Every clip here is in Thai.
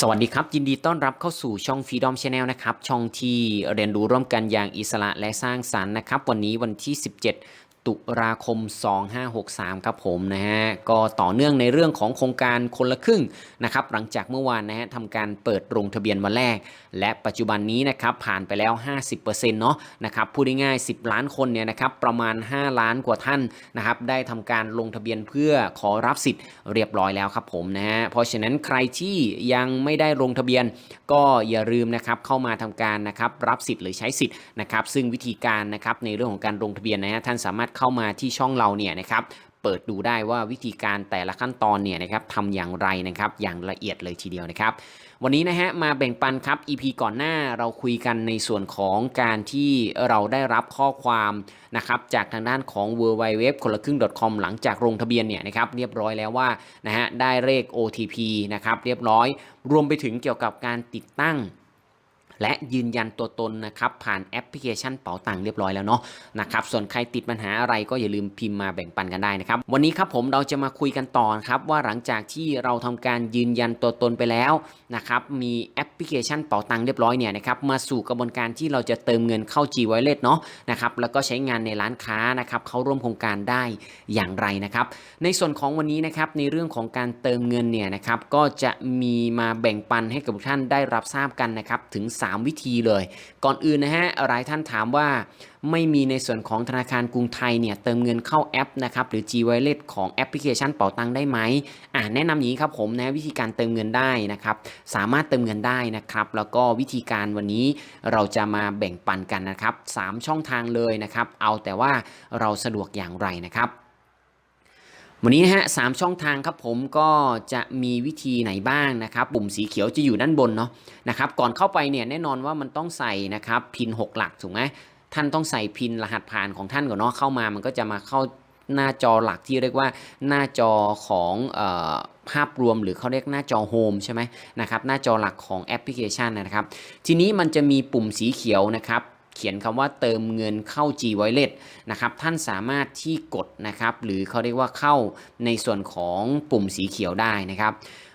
สวัสดีครับ ยินดีต้อนรับเข้าสู่ช่อง Freedom Channel นะครับ ช่องที่เรียนรู้ร่วมกันอย่างอิสระและสร้างสรรค์นะครับ วันนี้วันที่ 17 ตุลาคม 2563 ครับผมนะฮะก็ต่อเนื่องในเรื่องของโครงการคนละครึ่งนะครับหลังจากเมื่อวานนะฮะทำการเปิดลงทะเบียนวันแรก และปัจจุบันนี้นะครับผ่านไปแล้ว 50%เนาะนะครับพูดง่ายๆ10 ล้านคนเนี่ยนะครับประมาณ 5 ล้านกว่าท่านนะครับได้ทำการลงทะเบียนเพื่อขอรับสิทธิ์เรียบร้อยแล้วครับผมนะฮะเพราะฉะนั้นใครที่ยังไม่ได้ลงทะเบียน ก็อย่าลืมนะครับเข้ามาทำการนะครับรับสิทธิ์หรือใช้สิทธิ์นะครับซึ่งวิธีการนะครับในเรื่องของการลงทะเบียนนะฮะท่านสามารถเข้ามาที่ช่องเราเนี่ยนะครับเปิดดูได้ว่าวิธีการแต่ละขั้นตอนเนี่ยนะครับทำอย่างไรนะครับอย่างละเอียดเลยทีเดียวนะครับ วันนี้นะฮะมาแบ่งปันครับ EP ก่อนหน้าเราคุยกันในส่วนของการที่เราได้รับข้อความนะครับจากทางด้านของ w w w คนละครึ่ง .com หลังจากลงทะเบียนเนี่ยนะครับเรียบร้อยแล้วว่านะฮะได้เลข OTP นะครับเรียบร้อย รวมไปถึงเกี่ยวกับการติดตั้ง และยืนยันตัวตนนะครับผ่านแอปพลิเคชันเป๋าตังค์เรียบร้อยแล้วเนาะนะครับส่วนใครติดปัญหาอะไรก็อย่าลืมพิมพ์มาแบ่งปันกันได้นะครับวันนี้ครับผมเราจะมาคุยกันต่อครับว่าหลังจากที่เราทำการยืนยันตัวตนไปแล้วนะครับมีแอปพลิเคชันเป๋าตังค์เรียบร้อยเนี่ยนะครับมาสู่กระบวนการที่เราจะเติมเงินเข้า G Wallet เนาะนะครับแล้วก็ใช้งานในร้านค้านะครับเข้าร่วมโครงการได้อย่างไรนะครับในส่วนของวันนี้นะครับในเรื่องของการเติมเงินเนี่ยนะครับก็จะมีมาแบ่งปันให้กับทุกท่านได้รับทราบกันนะครับถึง3 วิธีเลย ก่อนอื่นนะฮะหลายท่านถามว่าไม่มีในส่วนของธนาคารกรุงไทยเนี่ยเติมเงินเข้าแอปนะครับหรือ G Wallet ของแอปพลิเคชันเป๋าตังได้ไหมอ่าแนะนำอย่างนี้ครับผมนะวิธีการเติมเงินได้นะครับสามารถเติมเงินได้นะครับแล้วก็วิธีการวันนี้เราจะมาแบ่งปันกันนะครับสามช่องทางเลยนะครับเอาแต่ว่าเราสะดวกอย่างไรนะครับ วันนี้นะฮะสามช่องทางครับผมก็จะมีวิธีไหนบ้างนะครับปุ่มสีเขียวจะอยู่ด้านบนเนาะนะครับก่อนเข้าไปเนี่ยแน่นอนว่ามันต้องใส่นะครับพิน 6 หลักถูกไหมท่านต้องใส่พินรหัสผ่านของท่านก่อนเนาะเข้ามามันก็จะมาเข้าหน้าจอหลักที่เรียกว่าหน้าจอของเออภาพรวมหรือเขาเรียกหน้าจอโฮมใช่ไหมนะครับหน้าจอหลักของแอปพลิเคชันนะครับ ทีนี้มันจะมีปุ่มสีเขียวนะครับ เขียนคำว่าเติมเงินเข้า G Wallet นะครับท่านสามารถที่กดนะครับหรือเขาเรียกว่าเข้าในส่วนของปุ่มสีเขียวได้นะครับ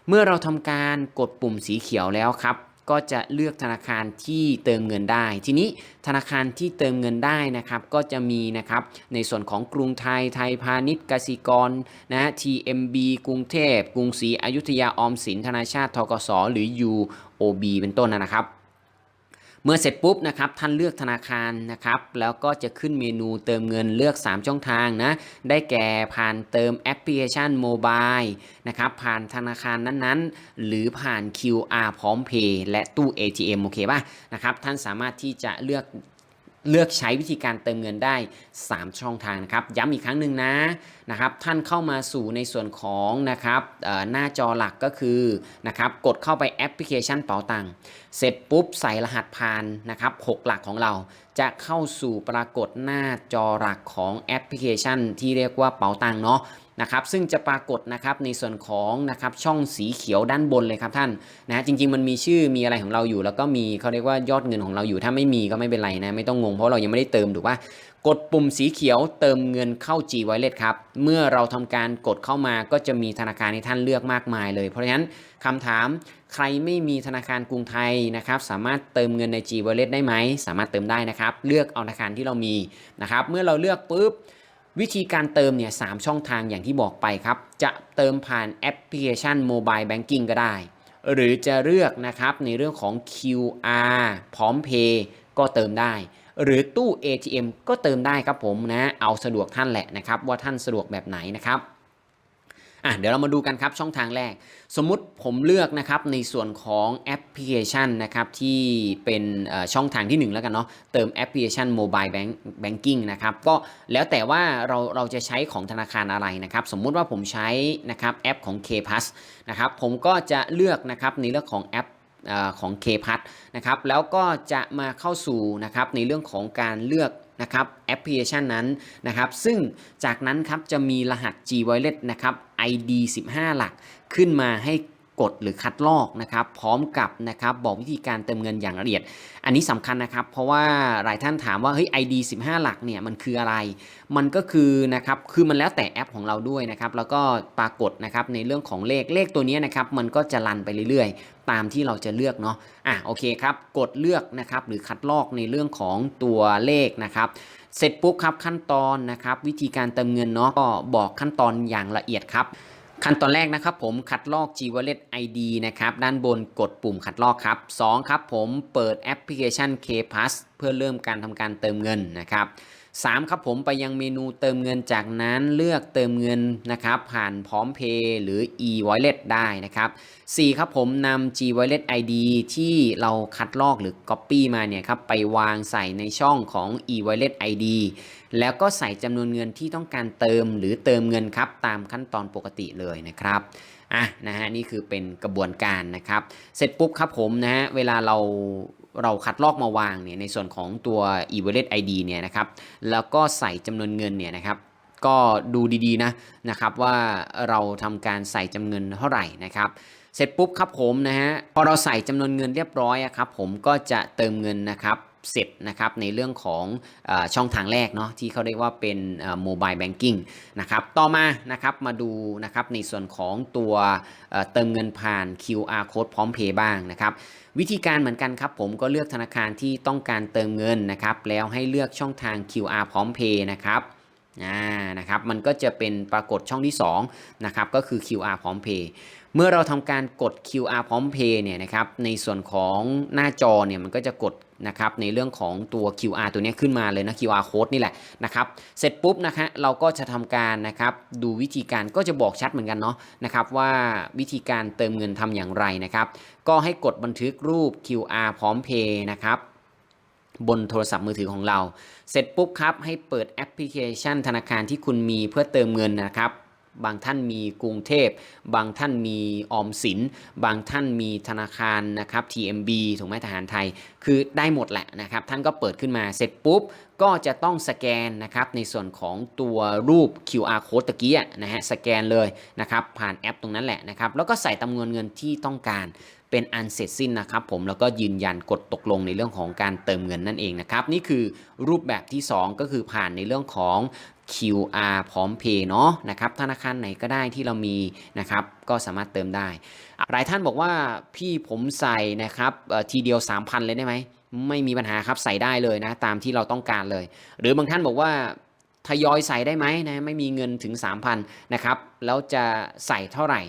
เมื่อเราทำการกดปุ่มสีเขียวแล้วครับก็จะเลือกธนาคารที่เติมเงินได้ ทีนี้ธนาคารที่เติมเงินได้นะครับก็จะมีนะครับในส่วนของกรุงไทยไทยพาณิชย์กสิกรนะ TMB กรุงเทพ กรุงศรีอยุธยาออมสินธนาชาติทกสหรือ UOB เป็นต้นนะครับ เมื่อเสร็จปุ๊บนะครับท่านเลือกธนาคารนะครับแล้วก็จะขึ้นเมนูเติมเงินเลือก 3 ช่องทางนะได้แก่ผ่านเติมแอปพลิเคชันโมบายนะครับผ่านธนาคารนั้นๆ หรือผ่าน QR พร้อมเพย์และตู้ ATM โอเคป่ะนะครับท่านสามารถที่จะเลือก เลือกใช้วิธีการเติมเงินได้ 3 ช่องทางนะครับ ย้ำอีกครั้งหนึ่งนะนะครับท่านเข้ามาสู่ในส่วนของนะครับหน้าจอหลักก็คือนะครับกดเข้าไปแอปพลิเคชันเป๋าตังเสร็จปุ๊บใส่รหัสผ่านนะครับ6หลักของเรา จะเข้าสู่ปรากฏหน้าจอหลักของแอปพลิเคชันที่เรียกว่าเป๋าตังเนาะ นะครับซึ่งจะปรากฏนะครับในส่วนของนะครับช่องสีเขียวด้านบนเลยครับท่านนะจริงๆมันมีชื่อมีอะไรของเราอยู่ แล้วก็มีเขาเรียกว่ายอดเงินของเราอยู่ ถ้าไม่มีก็ไม่เป็นไรนะไม่ต้องงงเพราะเรายังไม่ได้เติมถูกป่ะกดปุ่มสีเขียวเติมเงินเข้า G Wallet ครับ เมื่อเราทำการกดเข้ามาก็จะมีธนาคารให้ท่านเลือกมากมายเลย เพราะฉะนั้นคำถามใครไม่มีธนาคารกรุงไทยนะครับสามารถเติมเงินใน G Wallet ได้ไหม สามารถเติมได้นะครับ เลือกเอาธนาคารที่เรามีนะครับ เมื่อเราเลือกปุ๊บ วิธีการเติมเนี่ยสามช่องทางอย่างที่บอกไปครับ จะเติมผ่านแอปพลิเคชัน Mobile Banking ก็ได้ หรือจะเลือกนะครับในเรื่องของ QR พร้อมเพย์ก็เติมได้ หรือตู้ ATM ก็เติมได้ครับผมนะ เอาสะดวกท่านแหละนะครับ ว่าท่านสะดวกแบบไหนนะครับ อะเดี๋ยวเรามาดูกันครับช่องทางแรก สมมุติผมเลือกนะครับในส่วนของแอปพลิเคชันนะครับที่เป็นช่องทางที่ 1 แล้วกันเนาะเติมแอปพลิเคชัน Mobile Bank Banking นะครับก็แล้วแต่ว่าเราเราจะใช้ของธนาคารอะไรนะครับสมมุติว่าผมใช้นะครับแอปของ K p a s นะครับผมก็จะเลือกนะครับในเรื่องของแอปอของ K p a s นะครับแล้วก็จะมาเข้าสู่นะครับในเรื่องของการเลือก นะครับแอปพลิเคชันนั้นนะครับซึ่งจากนั้นครับจะมีรหัส G Wallet นะครับ ID 15 หลักขึ้นมาให้ กดหรือคัดลอกนะครับ พร้อมกับนะครับบอกวิธีการเติมเงินอย่างละเอียด อันนี้สำคัญนะครับ เพราะว่าหลายท่านถามว่าเฮ้ย ID 15 หลักเนี่ยมันคืออะไร มันก็คือนะครับคือมันแล้วแต่แอปของเราด้วยนะครับแล้วก็ปรากฏนะครับในเรื่องของเลขเลขตัวนี้นะครับมันก็จะรันไปเรื่อยๆ ตามที่เราจะเลือกเนาะอะโอเคครับกดเลือกนะครับหรือคัดลอกในเรื่องของตัวเลขนะครับเสร็จปุ๊บครับขั้นตอนนะครับวิธีการเติมเงินเนาะก็บอกขั้นตอนอย่างละเอียดครับ ขั้นตอนแรกนะครับผมคัดลอก G Wallet ID นะครับด้านบนกดปุ่มคัดลอกครับ2ครับผมเปิดแอปพลิเคชัน KPass เพื่อเริ่มการทำการเติมเงินนะครับ 3ครับผมไปยังเมนูเติมเงินจากนั้นเลือกเติมเงินนะครับผ่านพร้อมเพย์หรือ e wallet ได้นะครับ4ครับผมนำ G wallet ID ที่เราคัดลอกหรือ Copy มาเนี่ยครับไปวางใส่ในช่องของ e wallet ID แล้วก็ใส่จำนวนเงินที่ต้องการเติมหรือเติมเงินครับตามขั้นตอนปกติเลยนะครับอะนะฮะนี่คือเป็นกระบวนการนะครับ เสร็จปุ๊บครับผมนะฮะเวลาเราเราคัดลอกมาวางเนี่ยในส่วนของตัว e wallet ID เนี่ยนะครับแล้วก็ใส่จำนวนเงินเนี่ยนะครับก็ดูดีๆนะนะครับว่าเราทำการใส่จำนวนเงินเท่าไหร่นะครับเสร็จปุ๊บครับผมนะฮะพอเราใส่จำนวนเงินเรียบร้อยอะครับผมก็จะเติมเงินนะครับ เสร็จนะครับในเรื่องของอช่องทางแรกเนาะที่เขาเรียกว่าเป็นโมบายแบงกิ้งนะครับต่อมานะครับมาดูนะครับในส่วนของตัวเติมเงินผ่าน QR code พร้อมเพย์บ้างนะครับวิธีการเหมือนกันครับผมก็เลือกธนาคารที่ต้องการเติมเงินนะครับแล้วให้เลือกช่องทาง QR พร้อมเพย์นะครับอ่านะครับมันก็จะเป็นปรากฏช่องที่2นะครับก็คือ QR พร้อมเพย์เมื่อเราทำการกด QR พร้อมเพย์เนี่ยนะครับในส่วนของหน้าจอเนี่ยมันก็จะกด นะครับในเรื่องของตัว QR ตัวนี้ขึ้นมาเลยนะ QR code นี่แหละนะครับเสร็จปุ๊บนะฮะเราก็จะทำการนะครับดูวิธีการก็จะบอกชัดเหมือนกันเนาะนะครับว่าวิธีการเติมเงินทำอย่างไรนะครับ ก็ให้กดบันทึกรูป QR พร้อมเพย์นะครับบนโทรศัพท์มือถือของเรา เสร็จปุ๊บครับให้เปิดแอปพลิเคชันธนาคารที่คุณมีเพื่อเติมเงินนะครับ บางท่านมีกรุงเทพ บางท่านมีออมสิน บางท่านมีธนาคารนะครับ TMB ถูกไหมทหารไทย คือได้หมดแหละนะครับ ท่านก็เปิดขึ้นมาเสร็จปุ๊บ ก็จะต้องสแกนนะครับในส่วนของตัวรูป QR code ตะกี้นะฮะสแกนเลยนะครับผ่านแอปตรงนั้นแหละนะครับแล้วก็ใส่จำนวนเงินที่ต้องการเป็นอันเสร็จสิ้นนะครับผมแล้วก็ยืนยันกดตกลงในเรื่องของการเติมเงินนั่นเองนะครับนี่คือรูปแบบที่ 2 ก็คือผ่านในเรื่องของ QR พร้อมเพย์เนาะนะครับธนาคารไหนก็ได้ที่เรามีนะครับก็สามารถเติมได้ หลายท่านบอกว่าพี่ผมใส่นะครับทีเดียว 3,000 เลยได้ไหมไม่มีปัญหาครับใส่ได้เลยนะตามที่เราต้องการเลย หรือบางท่านบอกว่าทยอยใส่ได้ไหมนะไม่มีเงินถึง 3,000นะครับแล้วจะใส่เท่าไหร่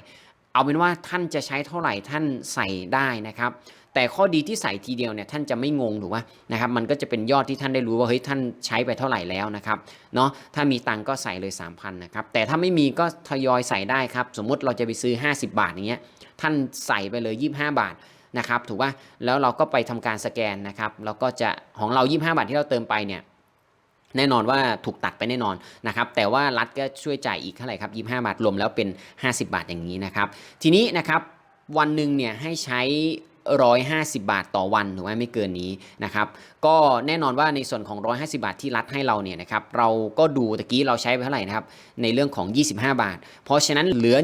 เอาเป็นว่าท่านจะใช้เท่าไหร่ท่านใส่ได้นะครับ แต่ข้อดีที่ใส่ทีเดียวเนี่ยท่านจะไม่งงถูกไหมนะครับมันก็จะเป็นยอดที่ท่านได้รู้ว่าเฮ้ยท่านใช้ไปเท่าไหร่แล้วนะครับเนาะถ้ามีตังก็ใส่เลย 3,000นะครับแต่ถ้าไม่มีก็ทยอยใส่ได้ครับสมมุติเราจะไปซื้อ 50 บาทอย่างเงี้ยท่านใส่ไปเลย 25 บาทนะครับถูกป่ะแล้วเราก็ไปทำการสแกนนะครับแล้วก็จะของเรา 25 บาทที่เราเติมไปเนี่ยแน่นอนว่าถูกตัดไปแน่นอนนะครับแต่ว่ารัฐก็ช่วยจ่ายอีกเท่าไหร่ครับ25 บาทรวมแล้วเป็น 50 บาทอย่างนี้นะครับทีนี้นะครับวันหนึ่งเนี่ยให้ใช้ 150 บาทต่อวันถูกไหมไม่เกินนี้นะครับก็แน่นอนว่าในส่วนของ 150 บาทที่รัฐให้เราเนี่ยนะครับเราก็ดูตะกี้เราใช้ไปเท่าไหร่นะครับในเรื่องของ 25 บาท เพราะฉะนั้นเหลือ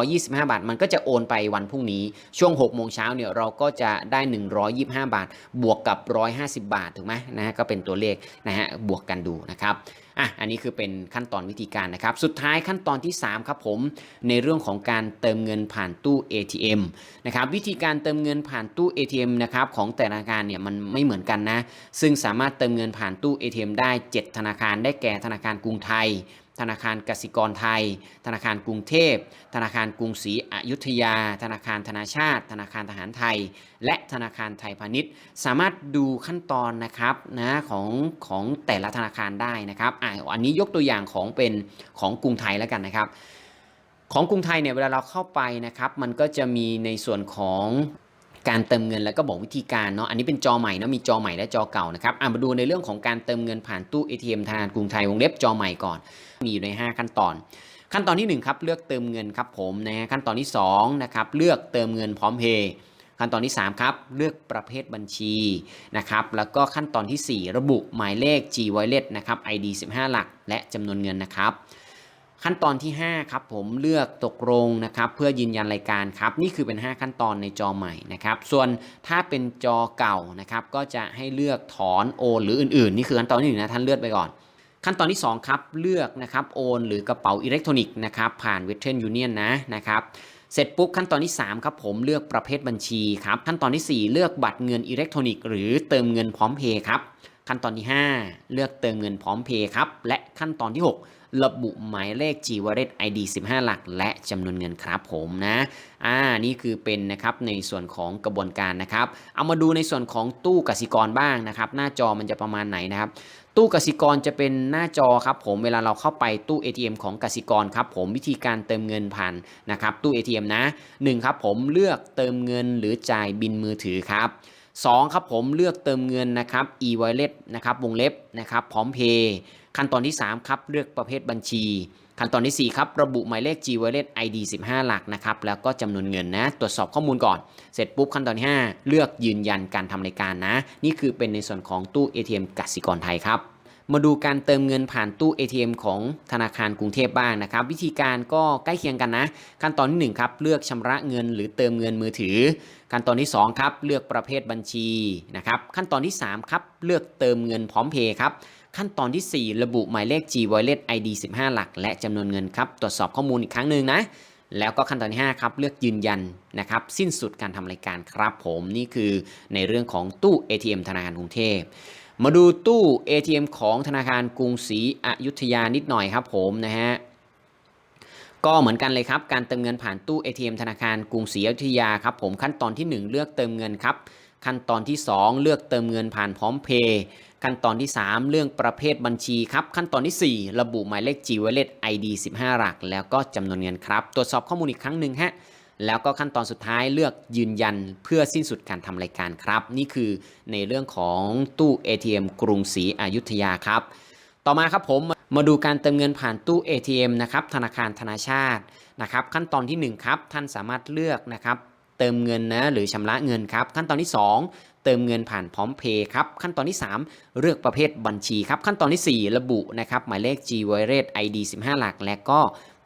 125 บาท มันก็จะโอนไปวันพรุ่งนี้ช่วง 6 โมงเช้าเนี่ยเราก็จะได้ 125 บาท บวกกับ 150 บาทถูกไหมนะฮะก็เป็นตัวเลขนะฮะบวกกันดูนะครับอะอันนี้คือเป็นขั้นตอนวิธีการนะครับ สุดท้ายขั้นตอนที่ 3 ครับผม ในเรื่องของการเติมเงินผ่านตู้ ATM นะครับวิธีการเติมเงินผ่านตู้ ATM นะครับของแต่ละธนาคารเนี่ยมันไม่เหมือนกันนะ ซึ่งสามารถเติมเงินผ่านตู้ ATM ได้ 7 ธนาคารได้แก่ธนาคารกรุงไทย ธนาคารกสิกรไทย ธนาคารกรุงเทพ ธนาคารกรุงศรีอยุธยา ธนาคารธนาชาติ ธนาคารทหารไทย และธนาคารไทยพาณิชย์ สามารถดูขั้นตอนนะครับนะของของแต่ละธนาคารได้นะครับอะอันนี้ยกตัวอย่างของเป็นของกรุงไทยแล้วกันนะครับของกรุงไทยเนี่ยเวลาเราเข้าไปนะครับ มันก็จะมีในส่วนของ การเติมเงินแล้วก็บอกวิธีการเนาะอันนี้เป็นจอใหม่เนาะมีจอใหม่และจอเก่านะครับอะมาดูในเรื่องของการเติมเงินผ่านตู้ ATM ธนาคารกรุงไทยวงเล็บจอใหม่ก่อน มีอยู่ใน 5 ขั้นตอน ขั้นตอนที่1ครับเลือกเติมเงินครับผมนะฮะขั้นตอนที่2นะครับเลือกเติมเงินพร้อมเพย์ขั้นตอนที่ 3 ครับเลือกประเภทบัญชีนะครับแล้วก็ขั้นตอนทีสี่4 ระบุหมายเลข G Wallet นะครับ ID 15 หลัก และจำนวนเงินนะครับ ขั้นตอนที่ 5 ครับผมเลือกตกลงนะครับ เพื่อยืนยันรายการครับ นี่คือเป็น 5 ขั้นตอนในจอใหม่นะครับ ส่วนถ้าเป็นจอเก่านะครับ ก็จะให้เลือกถอนโอนหรืออื่นๆ นี่คือขั้นตอนที่หนึ่งนะท่านเลือกไปก่อน ขั้นตอนที่ 2 ครับ เลือกนะครับโอน หรือกระเป๋าอิเล็กทรอนิกส์นะครับผ่าน Western Union นะนะครับเสร็จปุ๊บขั้นตอนที่ 3 ครับผมเลือกประเภทบัญชีครับขั้นตอนทีสี่ 4 เลือกบัตรเงินอิเล็กทรอนิกส์หรือเติมเงินพร้อมเพย์ครับขั้นตอนที่ 5 เลือกเติมเงินพร้อมเพย์ครับและขั้นตอนที่ 6 ระบุหมายเลข G Wallet ID 15 หลัก และจำนวนเงินครับผมนะอ่านี่คือเป็นนะครับในส่วนของกระบวนการนะครับ เอามาดูในส่วนของตู้กสิกรบ้างนะครับ หน้าจอมันจะประมาณไหนนะครับตู้กสิกรจะเป็นหน้าจอครับผมเวลาเราเข้าไปตู้ ATM ของกสิกรครับผมวิธีการเติมเงินผ่านนะครับตู้ ATM นะ1ครับผมเลือกเติมเงินหรือจ่ายบินมือถือครับ 2ครับผมเลือกเติมเงินนะครับ e-wallet นะครับวงเล็บนะครับพร้อมเพย์ขั้นตอนที่ 3 ครับ เลือกประเภทบัญชี ขั้นตอนที่ 4 ครับ ระบุหมายเลข G-Wallet ID 15 หลักนะครับ แล้วก็จำนวนเงินนะ ตรวจสอบข้อมูลก่อน เสร็จปุ๊บขั้นตอนที่ 5 เลือกยืนยันการทำรายการนะ นี่คือเป็นในส่วนของตู้ ATM กสิกรไทยครับ มาดูการเติมเงินผ่านตู้ ATM ของธนาคารกรุงเทพบ้างนะครับ วิธีการก็ใกล้เคียงกันนะ ขั้นตอนที่ 1 ครับ เลือกชำระเงินหรือเติมเงินมือถือ ขั้นตอนที่ 2 ครับ เลือกประเภทบัญชีนะครับ ขั้นตอนที่ 3 ครับ เลือกเติมเงินพร้อมเพย์ครับขั้นตอนที่ 4 ระบุหมายเลข G Wallet ID 15 หลัก และจำนวนเงินครับ ตรวจสอบข้อมูลอีกครั้งหนึ่งนะ แล้วก็ขั้นตอนที่ 5 ครับ เลือกยืนยันนะครับ สิ้นสุดการทำรายการครับผม นี่คือในเรื่องของตู้ ATM ธนาคารกรุงเทพ มาดูตู้ ATM ของธนาคารกรุงศรีอยุธยานิดหน่อยครับผมนะฮะก็เหมือนกันเลยครับ การเติมเงินผ่านตู้ ATM ธนาคารกรุงศรีอยุธยาครับผมขั้นตอนที่ 1 เลือกเติมเงินครับ ขั้นตอนที่ 2 เลือกเติมเงินผ่านพร้อมเพย์ขั้นตอนที่ 3 เรื่องประเภทบัญชีครับขั้นตอนที่ 4 ระบุหมายเลข G Wallet ID 15 หลัก แล้วก็จำนวนเงินครับ ตรวจสอบข้อมูลอีกครั้งหนึ่งฮะ แล้วก็ขั้นตอนสุดท้ายเลือกยืนยันเพื่อสิ้นสุดการทำรายการครับ นี่คือในเรื่องของตู้ ATM กรุงศรีอยุธยาครับ ต่อมาครับผมมาดูการเติมเงินผ่านตู้ ATM นะครับธนาคารธนาชาตินะครับขั้นตอนที่1ครับท่านสามารถเลือกนะครับเติมเงินนะหรือชำระเงินครับขั้นตอนที่ 2 เติมเงินผ่านพร้อมเพย์ครับขั้นตอนที่ 3 เลือกประเภทบัญชีครับขั้นตอนที่ 4 ระบุนะครับหมายเลข G Wallet ID 15 หลัก และก็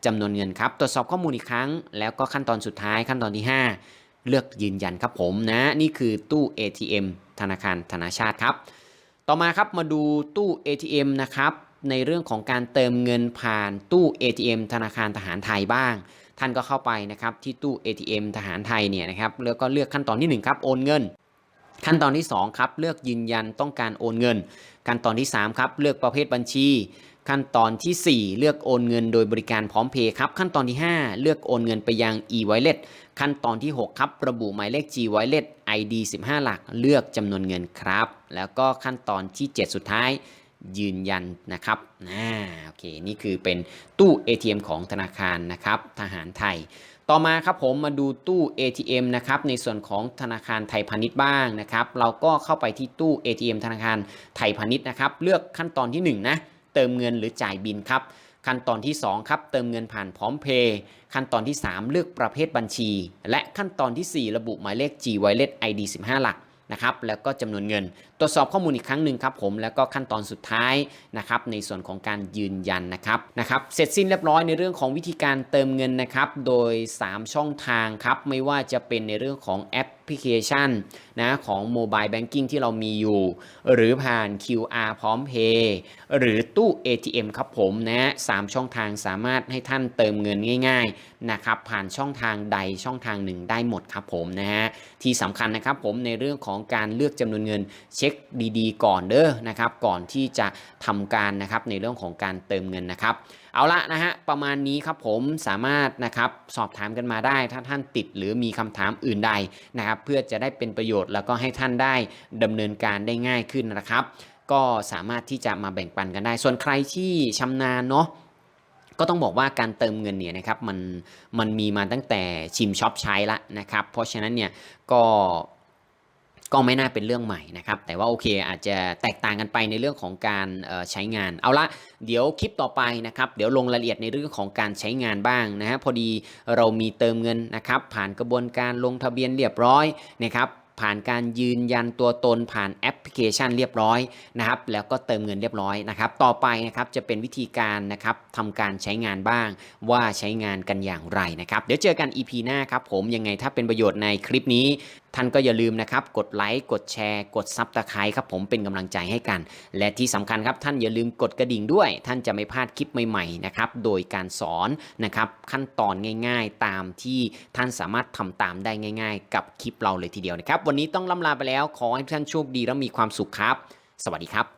จำนวนเงินครับ ตรวจสอบข้อมูลอีกครั้ง แล้วก็ขั้นตอนสุดท้ายขั้นตอนที่ 5 เลือกยืนยันครับผมนะ นี่คือตู้ ATM ธนาคารธนาชาติครับ ต่อมาครับมาดูตู้ ATM นะครับในเรื่องของการเติมเงินผ่านตู้ ATM ธนาคารทหารไทยบ้าง ท่านก็เข้าไปนะครับที่ตู้ ATM ทหารไทยเนี่ยนะครับแล้วก็เลือกขั้นตอนที่ 1 ครับโอนเงิน ขั้นตอนที่ 2 ครับ เลือกยืนยันต้องการโอนเงิน ขั้นตอนที่ 3 ครับ เลือกประเภทบัญชี ขั้นตอนที่ 4 เลือกโอนเงินโดยบริการพร้อมเพย์ครับ ขั้นตอนที่ 5 เลือกโอนเงินไปยัง e-wallet ขั้นตอนที่ 6 ครับ ระบุหมายเลข G Wallet ID 15 หลัก เลือกจำนวนเงินครับ แล้วก็ขั้นตอนที่ 7 สุดท้ายยืนยันนะครับอ่าโอเค นี่คือเป็นตู้ ATM ของธนาคารนะครับ ทหารไทย ต่อมาครับผมมาดูตู้ ATM นะครับ ในส่วนของธนาคารไทยพาณิชย์บ้างนะครับ เราก็เข้าไปที่ตู้ ATM ธนาคารไทยพาณิชย์นะครับ เลือกขั้นตอนที่ 1 นะ เติมเงินหรือจ่ายบินครับ ขั้นตอนที่ 2 ครับ เติมเงินผ่านพร้อมเพย์ขั้นตอนที่ 3 เลือกประเภทบัญชี และขั้นตอนที่ 4 ระบุหมายเลข G Wallet ID 15 หลักนะครับแล้วก็จำนวนเงิน ตรวจสอบข้อมูลอีกครั้งหนึ่งครับผมแล้วก็ขั้นตอนสุดท้ายนะครับในส่วนของการยืนยันนะครับนะครับเสร็จสิ้นเรียบร้อยในเรื่องของวิธีการเติมเงินนะครับโดย 3 ช่องทางครับไม่ว่าจะเป็นในเรื่องของแอป พลิเคชันนะของโมบายแบงกิ้งที่เรามีอยู่ หรือผ่าน QR พร้อมเพย์หรือตู้ ATM ครับผมนะสามช่องทางสามารถให้ท่านเติมเงินง่ายๆนะครับผ่านช่องทางใดช่องทางหนึ่งได้หมดครับผมนะฮะที่สำคัญนะครับผมในเรื่องของการเลือกจำนวนเงินเช็คดีๆ ก่อนเด้อนะครับก่อนที่จะทำการนะครับในเรื่องของการเติมเงินนะครับ เอาละนะฮะประมาณนี้ครับผมสามารถนะครับสอบถามกันมาได้ ถ้าท่านติดหรือมีคำถามอื่นใดนะครับเพื่อจะได้เป็นประโยชน์แล้วก็ให้ท่านได้ดำเนินการได้ง่ายขึ้นนะครับ ก็สามารถที่จะมาแบ่งปันกันได้ ส่วนใครที่ชำนาญเนาะก็ต้องบอกว่าการเติมเงินเนี่ยนะครับมันมันมีมาตั้งแต่ชิมช็อปใช้ละนะครับ เพราะฉะนั้นเนี่ยก็ ก็ไม่น่าเป็นเรื่องใหม่นะครับ แต่ว่าโอเคอาจจะแตกต่างกันไปในเรื่องของการใช้งาน เอาละเดี๋ยวคลิปต่อไปนะครับ เดี๋ยวลงรายละเอียดในเรื่องของการใช้งานบ้างนะฮะพอดีเรามีเติมเงินนะครับ ผ่านกระบวนการลงทะเบียนเรียบร้อยนะครับผ่านการยืนยันตัวตนผ่านแอปพลิเคชันเรียบร้อยนะครับ แล้วก็เติมเงินเรียบร้อยนะครับ ต่อไปนะครับจะเป็นวิธีการนะครับทำการใช้งานบ้าง ว่าใช้งานกันอย่างไรนะครับ เดี๋ยวเจอกัน EP หน้าครับผมยังไงถ้าเป็นประโยชน์ในคลิปนี้ ท่านก็อย่าลืมนะครับ กดไลค์ กดแชร์ กดซับตะไคร้ครับผมเป็นกำลังใจให้กัน และที่สำคัญครับท่านอย่าลืมกดกระดิ่งด้วย ท่านจะไม่พลาดคลิปใหม่ๆนะครับโดยการสอนนะครับขั้นตอนง่าย ๆ ตามที่ท่านสามารถทำตามได้ง่าย ๆ กับคลิปเราเลยทีเดียวนะครับ วันนี้ต้องล่ำลาไปแล้วขอให้ท่านโชคดีและมีความสุขครับ สวัสดีครับ